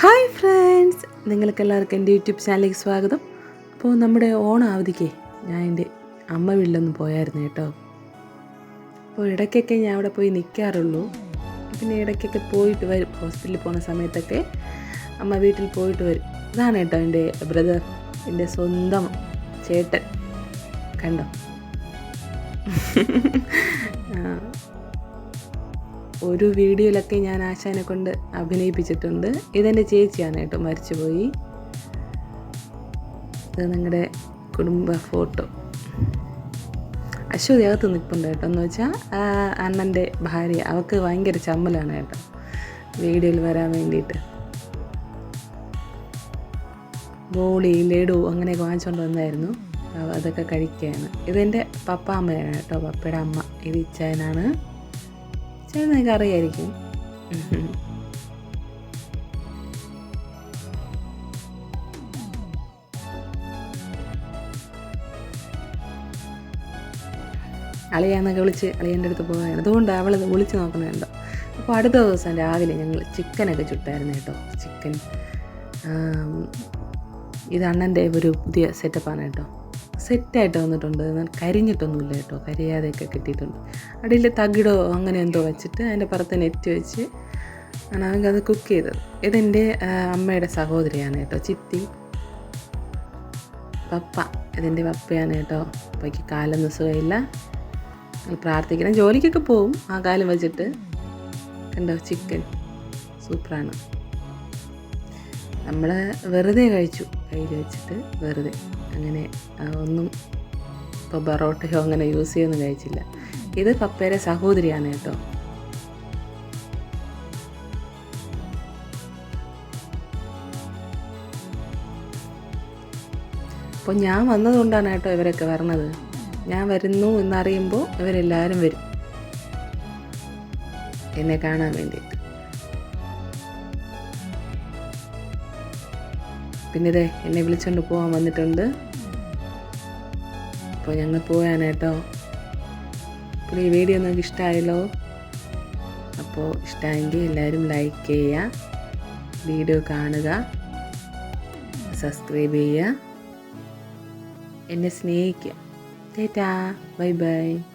Hi friends നിങ്ങൾക്കെല്ലാവർക്കും എന്റെ YouTube ചാനലിലേക്ക് സ്വാഗതം. അപ്പോൾ നമ്മുടെ ഓണം അവധിക്ക് ഞാൻ എന്റെ അമ്മ വീട്ടിലൊന്ന് പോയായിരുന്നു കേട്ടോ. അപ്പോൾ ഇടയ്ക്കൊക്കെ ഞാൻ അവിടെ പോയി നിൽക്കാറുള്ളൂ പിന്നെ ഇടയ്ക്കൊക്കെ പോയിട്ട് വരും ഹോസ്പിറ്റലിൽ പോകുന്ന സമയത്തൊക്കെ അമ്മ വീട്ടിൽ പോയിട്ട് വരും. ഇതാണ് കേട്ടോ എന്റെ ബ്രദർ എന്റെ സ്വന്തം ചേട്ടൻ. കണ്ടോ? ഒരു വീഡിയോയിലൊക്കെ ഞാൻ ആശാനെ കൊണ്ട് അഭിനയിപ്പിച്ചിട്ടുണ്ട്. ഇതെന്റെ ചേച്ചിയാണ് കേട്ടോ മരിച്ചുപോയി. ഇത് നിങ്ങളുടെ കുടുംബ ഫോട്ടോ. അശ്വതി അകത്ത് നിൽപ്പുണ്ട് കേട്ടോ എന്ന് വെച്ചാൽ അണ്ണന്റെ ഭാര്യ. അവൾക്ക് ഭയങ്കര ചമ്മലാണ് കേട്ടോ വീഡിയോയിൽ വരാൻ വേണ്ടിയിട്ട്. ബോളി ലഡു അങ്ങനെയൊക്കെ വാങ്ങിച്ചുകൊണ്ട് വന്നായിരുന്നു. അതൊക്കെ കഴിക്കുകയാണ് ഇതെന്റെ പപ്പ അമ്മയാണ് കേട്ടോ പപ്പയുടെ അമ്മ. ഇത് ഇച്ചായനാണ്. നിങ്ങൾക്ക് അറിയായിരിക്കും. അളിയാന്നൊക്കെ വിളിച്ച് അളിയന്റെ അടുത്ത് പോകാൻ അതുകൊണ്ട് അവൾ വിളിച്ച് നോക്കുന്നുണ്ടോ. അപ്പോൾ അടുത്ത ദിവസം രാവിലെ ഞങ്ങൾ ചിക്കനൊക്കെ ചുട്ടായിരുന്നു കേട്ടോ. ചിക്കൻ ഇത് അണ്ണന്റെ ഒരു പുതിയ സെറ്റപ്പാണ് കേട്ടോ. സെറ്റായിട്ട് വന്നിട്ടുണ്ട്. എന്നാൽ കരിഞ്ഞിട്ടൊന്നുമില്ല കേട്ടോ. കരിയാതെയൊക്കെ കിട്ടിയിട്ടുണ്ട്. അടിയിൽ തകിടോ അങ്ങനെ എന്തോ വെച്ചിട്ട് അതിന്റെ പുറത്ത് നെറ്റ് വെച്ച് ആണ് അത് കുക്ക് ചെയ്തത്. ഇതെന്റെ അമ്മയുടെ സഹോദരിയാണ് കേട്ടോ. ചിത്തി. പപ്പ. ഇതെന്റെ പപ്പയാണ് കേട്ടോ. പപ്പയ്ക്ക് കാലൊന്നും സുഖമില്ല. പ്രാർത്ഥിക്കണം. ജോലിക്കൊക്കെ പോവും. ആ കാലം വെച്ചിട്ട്. കണ്ടോ? ചിക്കൻ. സൂപ്പറാണ്. നമ്മൾ വെറുതെ കഴിച്ചു. കയ്യിൽ വെച്ചിട്ട് വെറുതെ. അങ്ങനെ ഒന്നും ഇപ്പോൾ ബറോട്ടയോ അങ്ങനെ യൂസ് ചെയ്യൊന്നും കഴിച്ചില്ല. ഇത് പപ്പയുടെ സഹോദരിയാണ് കേട്ടോ. അപ്പോൾ ഞാൻ വന്നതുകൊണ്ടാണ് കേട്ടോ ഇവരൊക്കെ വരണത്. ഞാൻ വരുന്നു എന്നറിയുമ്പോൾ ഇവരെല്ലാവരും വരും. എന്നെ കാണാൻ വേണ്ടിയിട്ട്. പിന്നെ ഇതേ എന്നെ വിളിച്ചുകൊണ്ട് പോകാൻ വന്നിട്ടുണ്ട്. അപ്പോൾ ഞങ്ങൾ പോയാനേട്ടോ അപ്പോൾ ഈ വീഡിയോ നിങ്ങൾക്ക് ഇഷ്ടമായല്ലോ അപ്പോൾ ഇഷ്ടമായെങ്കിൽ എല്ലാവരും ലൈക്ക് ചെയ്യുക വീഡിയോ കാണുക സബ്സ്ക്രൈബ് ചെയ്യുക. എന്നെ സ്നേഹിക്കുക. ടാറ്റാ. Bye bye.